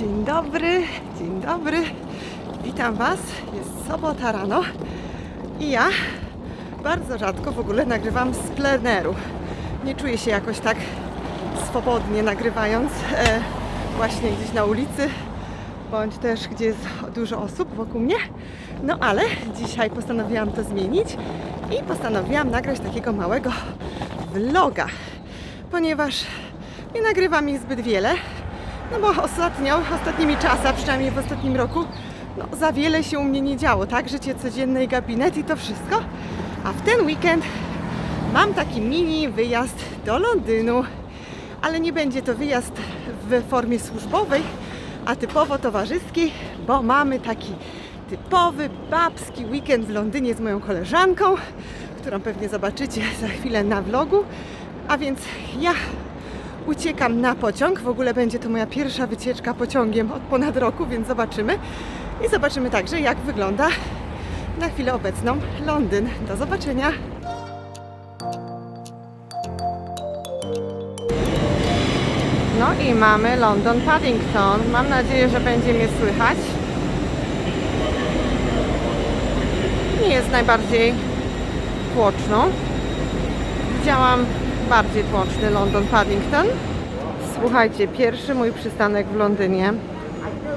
Dzień dobry, dzień dobry. Witam Was. Jest sobota rano i ja bardzo rzadko w ogóle nagrywam z pleneru. Nie czuję się jakoś tak swobodnie nagrywając e, właśnie gdzieś na ulicy bądź też gdzie jest dużo osób wokół mnie. No ale dzisiaj postanowiłam to zmienić i postanowiłam nagrać takiego małego vloga, ponieważ nie nagrywam ich zbyt wiele, no bo ostatnio, ostatnimi czasami, przynajmniej w ostatnim roku, no za wiele się u mnie nie działo, tak? Życie codzienne i gabinet i to wszystko. A w ten weekend mam taki mini wyjazd do Londynu, ale nie będzie to wyjazd w formie służbowej, a typowo towarzyskiej, bo mamy taki typowy babski weekend w Londynie z moją koleżanką, którą pewnie zobaczycie za chwilę na vlogu. A więc ja uciekam na pociąg. W ogóle będzie to moja pierwsza wycieczka pociągiem od ponad roku, więc zobaczymy. I zobaczymy także, jak wygląda na chwilę obecną Londyn. Do zobaczenia. No i mamy London Paddington. Mam nadzieję, że będzie mnie słychać. Nie jest najbardziej tłoczną. Widziałam bardziej tłoczny London Paddington. Słuchajcie, pierwszy mój przystanek w Londynie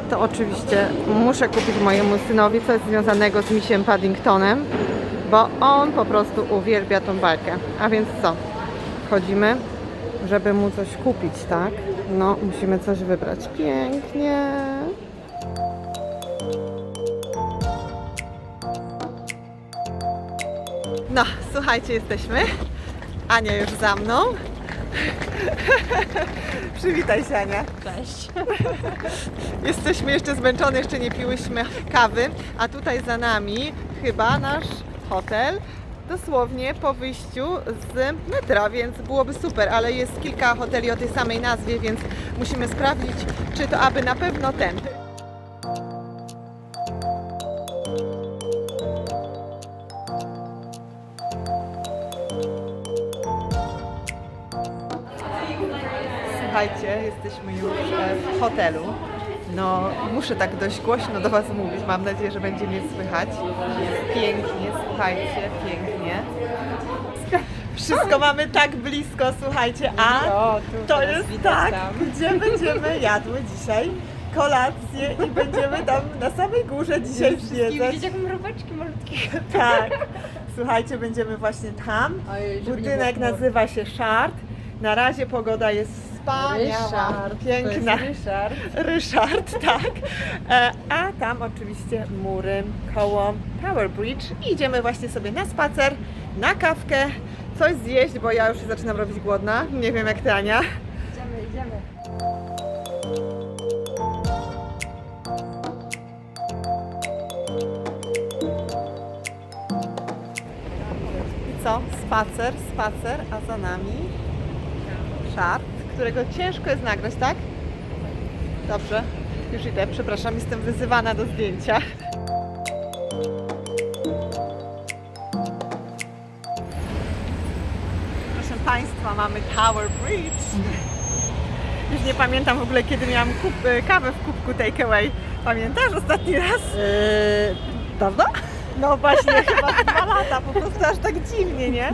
to oczywiście muszę kupić mojemu synowi coś związanego z misiem Paddingtonem, bo on po prostu uwielbia tą bajkę. A więc co? Wchodzimy, żeby mu coś kupić, tak? No, musimy coś wybrać. Pięknie. No, słuchajcie, jesteśmy. Ania już za mną. Przywitaj się, Ania. Cześć. Jesteśmy jeszcze zmęczone, jeszcze nie piłyśmy kawy, a tutaj za nami chyba nasz hotel. Dosłownie po wyjściu z metra, więc byłoby super, ale jest kilka hoteli o tej samej nazwie, więc musimy sprawdzić, czy to aby na pewno ten. Słuchajcie, jesteśmy już w hotelu. No, muszę tak dość głośno do Was mówić. Mam nadzieję, że będzie mnie słychać. Jest pięknie, słuchajcie, pięknie. Wszystko mamy tak blisko, słuchajcie, a to jest tak, gdzie będziemy jadły dzisiaj kolację i będziemy tam na samej górze dzisiaj zwiedzać. Widzicie jak mróweczki malutkie. Tak. Słuchajcie, będziemy właśnie tam. Budynek nazywa się Shard. Na razie pogoda jest wspaniała, Ryszard. piękna. To jest Ryszard. Ryszard, tak. E, A tam oczywiście mury koło Tower Bridge. I idziemy właśnie sobie na spacer, na kawkę, coś zjeść, bo ja już się zaczynam robić głodna. Nie wiem jak ty, Ania. Idziemy, idziemy. I co? Spacer, spacer, a za nami szart, którego ciężko jest nagrać, tak? Dobrze, już idę. Przepraszam, jestem wyzywana do zdjęcia. Proszę Państwa, mamy Tower Bridge. Już nie pamiętam w ogóle, kiedy miałam kup, e, kawę w kubku takeaway. Pamiętasz ostatni raz? Yy, Prawda? No właśnie, chyba dwa lata, po prostu aż tak dziwnie, nie?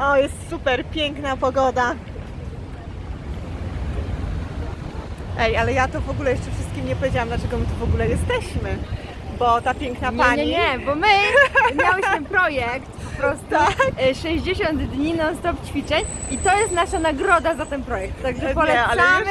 O, jest super, piękna pogoda. Ej, ale ja to w ogóle jeszcze wszystkim nie powiedziałam, dlaczego my tu w ogóle jesteśmy. Bo ta piękna pani... nie, nie, bo my miałyśmy projekt po prostu Tak. e, 60 dni non-stop ćwiczeń i to jest nasza nagroda za ten projekt. Także polecamy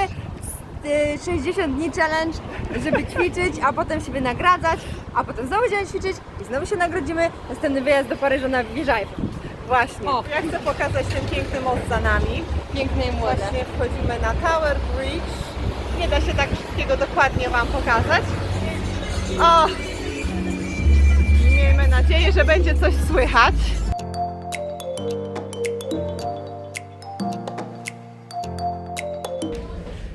e, 60 dni challenge, żeby ćwiczyć, a potem się nagradzać, a potem znowu będziemy ćwiczyć i znowu się nagrodzimy. Następny wyjazd do Paryża na Wieża Eiffel. Właśnie, O. ja chcę pokazać ten piękny most za nami. Piękne i młode. Właśnie wchodzimy na Tower Bridge. Nie da się tak wszystkiego dokładnie Wam pokazać. O! Miejmy nadzieję, że będzie coś słychać.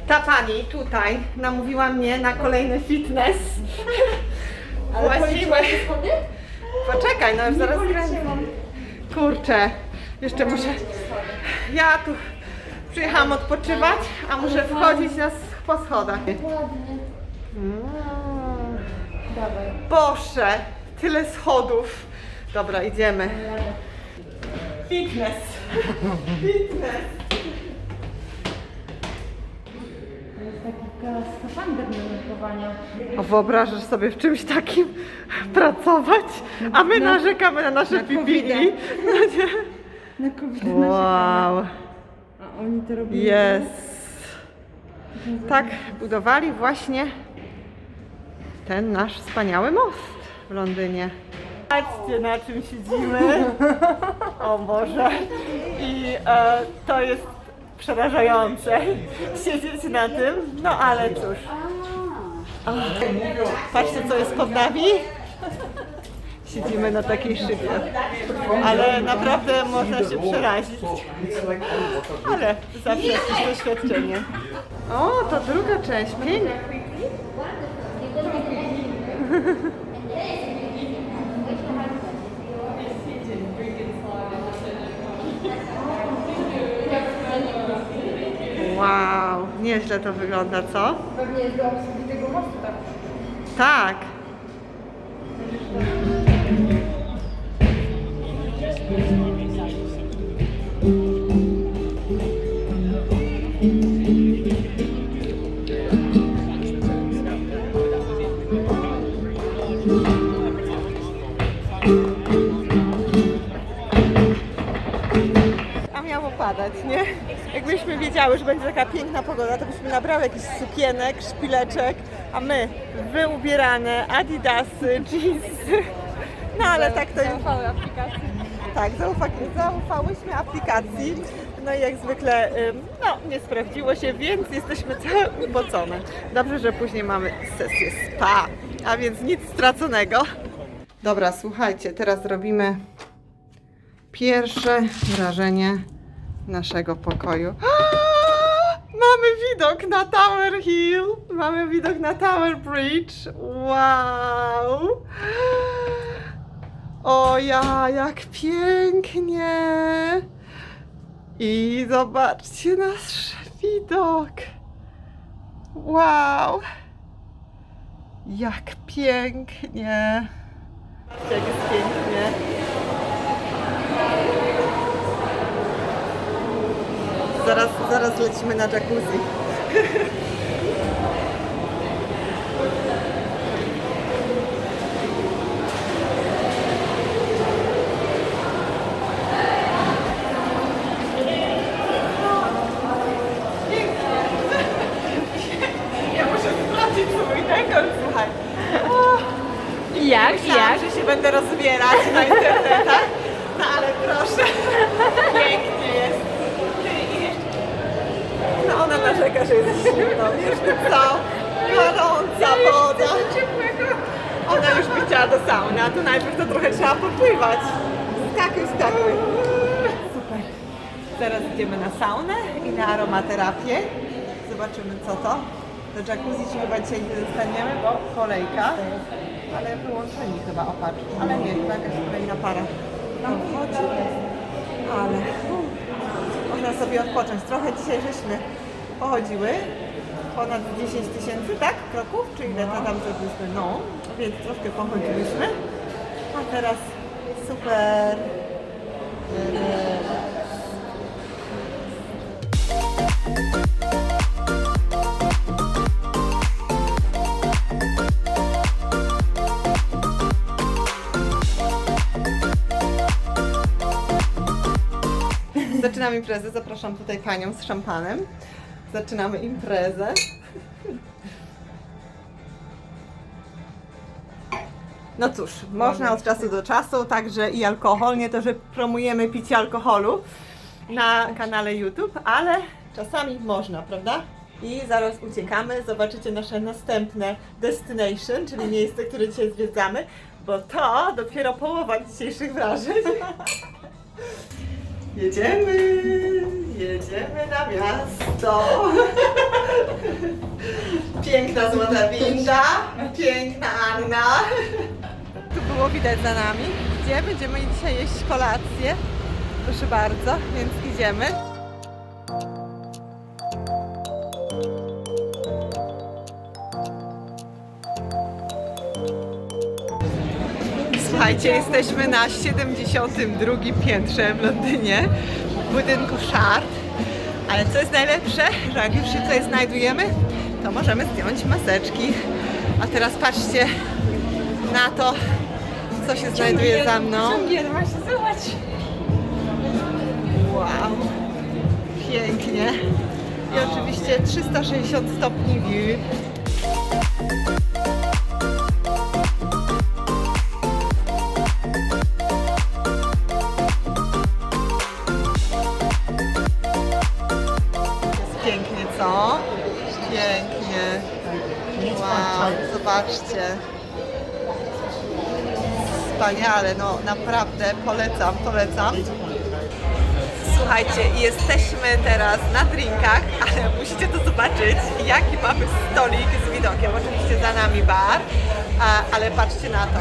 Ta pani tutaj namówiła mnie na kolejny fitness. Właściwe. Poczekaj, no już zaraz kręcę. Kurczę, jeszcze muszę. Ja tu przyjechałam odpoczywać, a muszę wchodzić na po schodach. Ładnie. Mm. Dawaj. Boże, tyle schodów. Dobra, idziemy. Fitness. Fitness. To jest taki skafander do nurkowania. A wyobrażasz sobie w czymś takim pracować, a my Na- narzekamy na nasze na PPE. COVID-a. No nie? Na covid Wow, A oni to robili. jest. Tak budowali właśnie ten nasz wspaniały most w Londynie. Patrzcie na czym siedzimy. O Boże. I e, to jest przerażające siedzieć na tym, no ale cóż. Patrzcie co jest pod nami. Siedzimy na takiej szybie. Ale naprawdę można się przerazić. Ale zawsze jakieś doświadczenie. O, to druga część. Pięknie. Wow, nieźle to wygląda, co? Pewnie jest do obsługi tego mostu, tak? Tak. Padać, nie? Jakbyśmy wiedziały, że będzie taka piękna pogoda, to byśmy nabrały jakichś sukienek, szpileczek, a my wyubierane, adidasy, jeansy. No ale tak to aplikacji. Tak, zaufa- zaufałyśmy aplikacji. No i jak zwykle, no nie sprawdziło się, więc jesteśmy całe upocone. Dobrze, że później mamy sesję spa, a więc nic straconego. Dobra, słuchajcie, teraz robimy pierwsze wrażenie naszego pokoju. Mamy widok na Tower Hill, mamy widok na Tower Bridge. Wow! O ja, jak pięknie! I zobaczcie nasz widok. Wow! Jak pięknie! Jak jest pięknie. Zaraz, zaraz lecimy na jacuzzi. Ja muszę sprawdzić swój dekor, słuchaj. Jak, Myślałam, że się będę rozbierać na internetach, no ale proszę, pięknie jest. Ty i jeszcze- No ona narzeka, że jest zimno, wiesz ty co? Gorąca woda. Ona już by chciała do sauny, a tu najpierw to trochę trzeba popływać. Skakuj, skakuj. Super. Teraz idziemy na saunę i na aromaterapię. Zobaczymy co to. Do jacuzzi się chyba dzisiaj nie dostaniemy, bo kolejka. Ale wyłączeni chyba opatrz. Ale nie, chyba jakaś kolejna para nam wchodzi. Ale uff, można sobie odpocząć. Trochę dzisiaj żeśmy pochodziły. Ponad 10 tysięcy, tak? Kroków? Czy ile to tam zrobiliśmy? No, więc troszkę pochodziliśmy. A teraz super. relaks. Zaczynamy imprezę. Zapraszam tutaj panią z szampanem. Zaczynamy imprezę. No cóż, można od czasu do czasu, także i alkohol, nie to, że promujemy picie alkoholu na kanale YouTube, ale czasami można, prawda? I zaraz uciekamy, zobaczycie nasze następne destination, czyli miejsce, które dzisiaj zwiedzamy, bo to dopiero połowa dzisiejszych wrażeń. Jedziemy, jedziemy na miasto. Piękna złota winda, piękna Anna. Tu było widać za nami, gdzie będziemy dzisiaj jeść kolację. Proszę bardzo, więc idziemy. Słuchajcie, jesteśmy na 72 piętrze w Londynie, w budynku Shard. Ale co jest najlepsze, że jak już się tutaj znajdujemy, to możemy zdjąć maseczki. A teraz patrzcie na to, co się znajduje za mną. Wow, pięknie. I oczywiście 360 stopni view. Wspaniale, no naprawdę polecam, polecam. Słuchajcie, jesteśmy teraz na drinkach, ale musicie to zobaczyć, jaki mamy stolik z widokiem. Oczywiście za nami bar, ale patrzcie na to.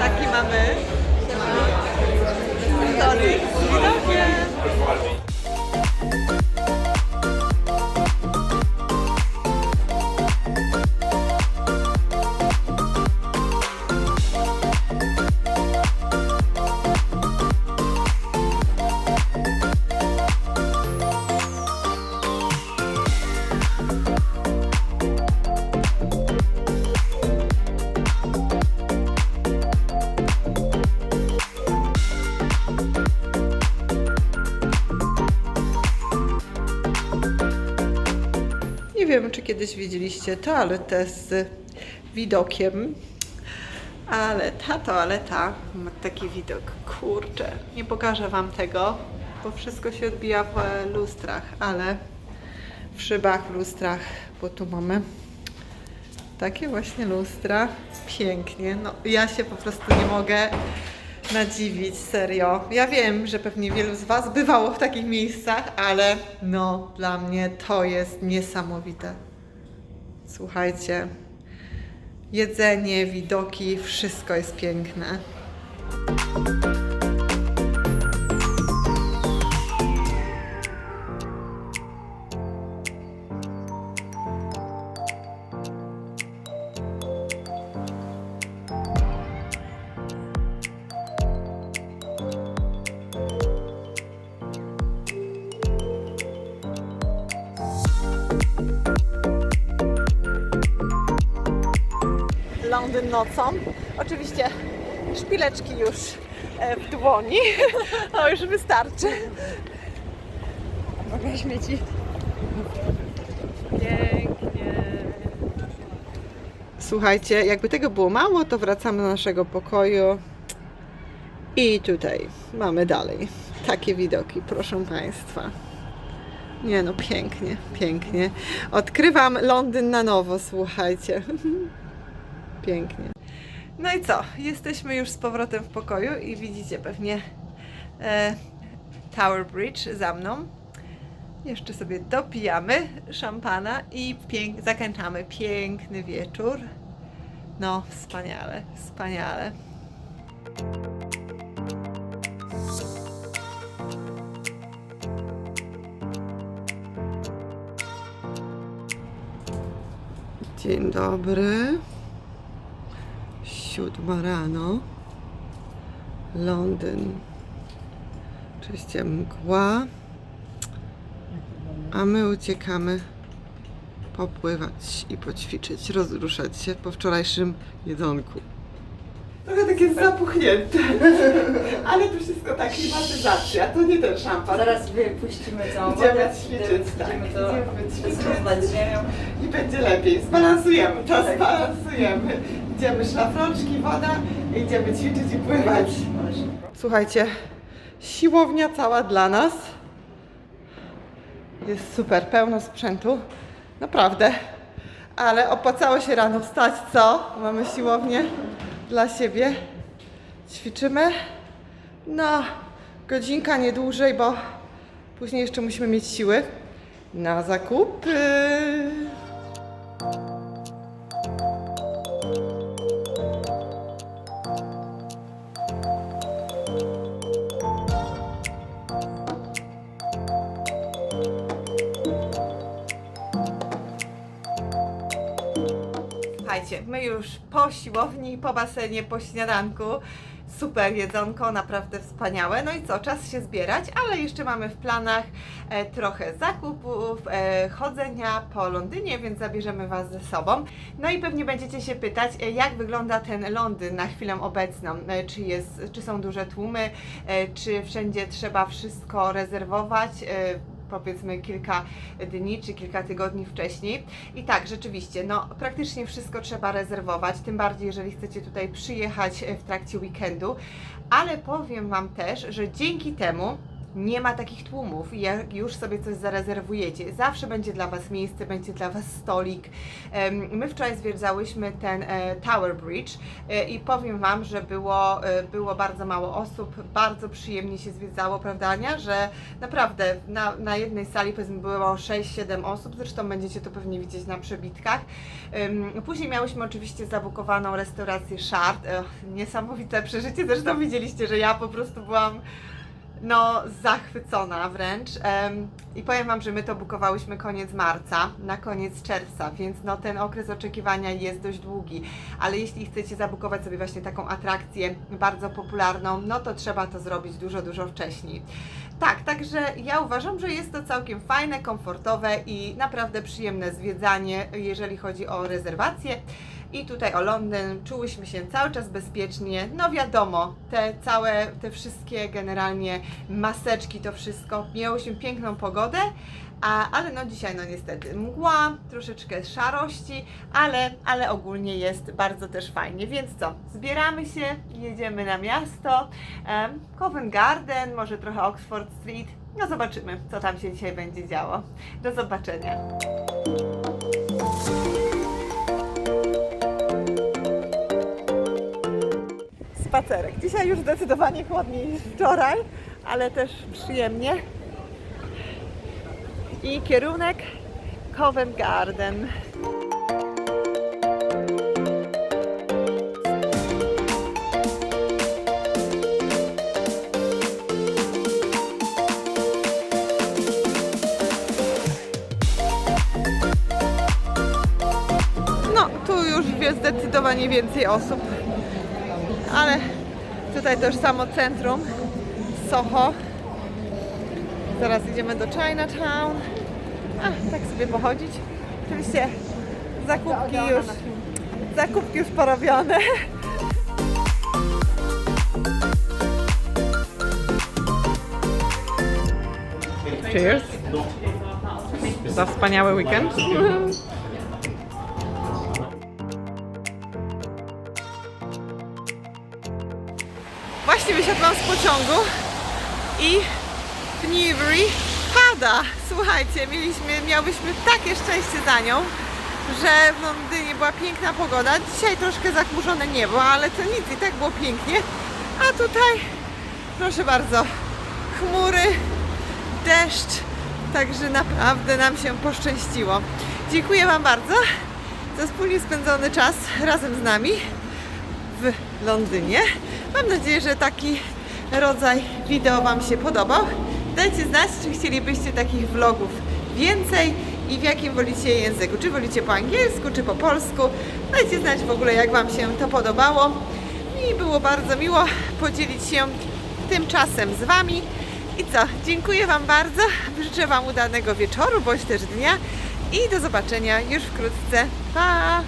Taki mamy stolik z widokiem. Kiedyś widzieliście toaletę z widokiem, ale ta toaleta ma taki widok. Kurczę, nie pokażę Wam tego, bo wszystko się odbija w lustrach, ale w szybach, w lustrach, bo tu mamy takie właśnie lustra. Pięknie. No, ja się po prostu nie mogę nadziwić, serio. Ja wiem, że pewnie wielu z Was bywało w takich miejscach, ale no, dla mnie to jest niesamowite. Słuchajcie, jedzenie, widoki, wszystko jest piękne. Londyn nocą. Oczywiście szpileczki już e, w dłoni. To już wystarczy. Mogę śmieci. Pięknie. Słuchajcie, jakby tego było mało, to wracamy do naszego pokoju. I tutaj mamy dalej takie widoki, proszę Państwa. Nie no, pięknie, pięknie. Odkrywam Londyn na nowo, słuchajcie. Pięknie. No i co? Jesteśmy już z powrotem w pokoju i widzicie pewnie e, Tower Bridge za mną. Jeszcze sobie dopijamy szampana i pięk- zakończamy piękny wieczór. No, wspaniale, wspaniale. Dzień dobry. Siódma rano. Londyn. Oczywiście mgła. A my uciekamy popływać i poćwiczyć, rozruszać się po wczorajszym jedzonku. Trochę takie zapuchnięte, ale to wszystko tak klimatyzacja, to nie ten szampan. Zaraz wypuścimy całą Idziemy wodę. ćwiczyć, tak. Będziemy to Idziemy ćwiczyć. rozrównać z ziemią. I będzie lepiej, zbalansujemy to, Tak. zbalansujemy. Idziemy szlafroczki, woda, idziemy ćwiczyć i pływać. Słuchajcie, siłownia cała dla nas. Jest super, pełno sprzętu. Naprawdę. Ale opłacało się rano wstać, co? Mamy siłownię dla siebie. Ćwiczymy. No, godzinka nie dłużej, bo później jeszcze musimy mieć siły na zakupy. Słuchajcie, my już po siłowni, po basenie, po śniadanku. Super jedzonko, naprawdę wspaniałe. No i co, czas się zbierać, ale jeszcze mamy w planach e, trochę zakupów, e, chodzenia po Londynie, więc zabierzemy Was ze sobą. No i pewnie będziecie się pytać, e, jak wygląda ten Londyn na chwilę obecną. Czy, jest, czy są duże tłumy, czy wszędzie trzeba wszystko rezerwować. Powiedzmy kilka dni czy kilka tygodni wcześniej. I tak, rzeczywiście, no praktycznie wszystko trzeba rezerwować, tym bardziej jeżeli chcecie tutaj przyjechać e, w trakcie weekendu, ale powiem Wam też, że dzięki temu nie ma takich tłumów, jak już sobie coś zarezerwujecie. Zawsze będzie dla Was miejsce, będzie dla Was stolik. My wczoraj zwiedzałyśmy ten e, Tower Bridge e, i powiem Wam, że było, e, było bardzo mało osób, bardzo przyjemnie się zwiedzało, prawda Ania? Że naprawdę na, na jednej sali powiedzmy było 6-7 osób, zresztą będziecie to pewnie widzieć na przebitkach. Później miałyśmy oczywiście zabukowaną restaurację Shard. Niesamowite przeżycie, zresztą widzieliście, że ja po prostu byłam no zachwycona wręcz. I powiem Wam, że my to bukowałyśmy koniec marca na koniec czerwca, więc no ten okres oczekiwania jest dość długi. Ale jeśli chcecie zabukować sobie właśnie taką atrakcję bardzo popularną, no to trzeba to zrobić dużo, dużo wcześniej. Tak, także ja uważam, że jest to całkiem fajne, komfortowe i naprawdę przyjemne zwiedzanie, jeżeli chodzi o rezerwacje. I tutaj o Londyn czułyśmy się cały czas bezpiecznie. No wiadomo, te całe, te wszystkie generalnie maseczki, to wszystko. Miałyśmy piękną pogodę, a, ale no dzisiaj no niestety mgła, troszeczkę szarości, ale, ale ogólnie jest bardzo też fajnie. Więc co, zbieramy się, jedziemy na miasto, em, Covent Garden, może trochę Oxford Street. No zobaczymy, co tam się dzisiaj będzie działo. Do zobaczenia. Spacerek. Dzisiaj już zdecydowanie chłodniej niż wczoraj, ale też przyjemnie. I kierunek Covent Garden. No, tu już jest zdecydowanie więcej osób ale tutaj też samo centrum Soho. Zaraz idziemy do Chinatown. A, tak sobie pochodzić. Oczywiście zakupki już, zakupki już porobione. Cheers. Za wspaniały weekend. Właśnie wysiadłam z pociągu i w Newbury pada. Słuchajcie, mieliśmy, miałyśmy takie szczęście za nią, że w Londynie była piękna pogoda. Dzisiaj troszkę zachmurzone niebo, ale to nic, i tak było pięknie. A tutaj, proszę bardzo, chmury, deszcz, także naprawdę nam się poszczęściło. Dziękuję Wam bardzo za wspólnie spędzony czas razem z nami w Londynie. Mam nadzieję, że taki rodzaj wideo Wam się podobał. Dajcie znać, czy chcielibyście takich vlogów więcej i w jakim wolicie języku. Czy wolicie po angielsku, czy po polsku. Dajcie znać w ogóle, jak Wam się to podobało. I było bardzo miło podzielić się tym czasem z Wami. I co? Dziękuję Wam bardzo. Życzę Wam udanego wieczoru bądź też dnia. I do zobaczenia już wkrótce. Pa!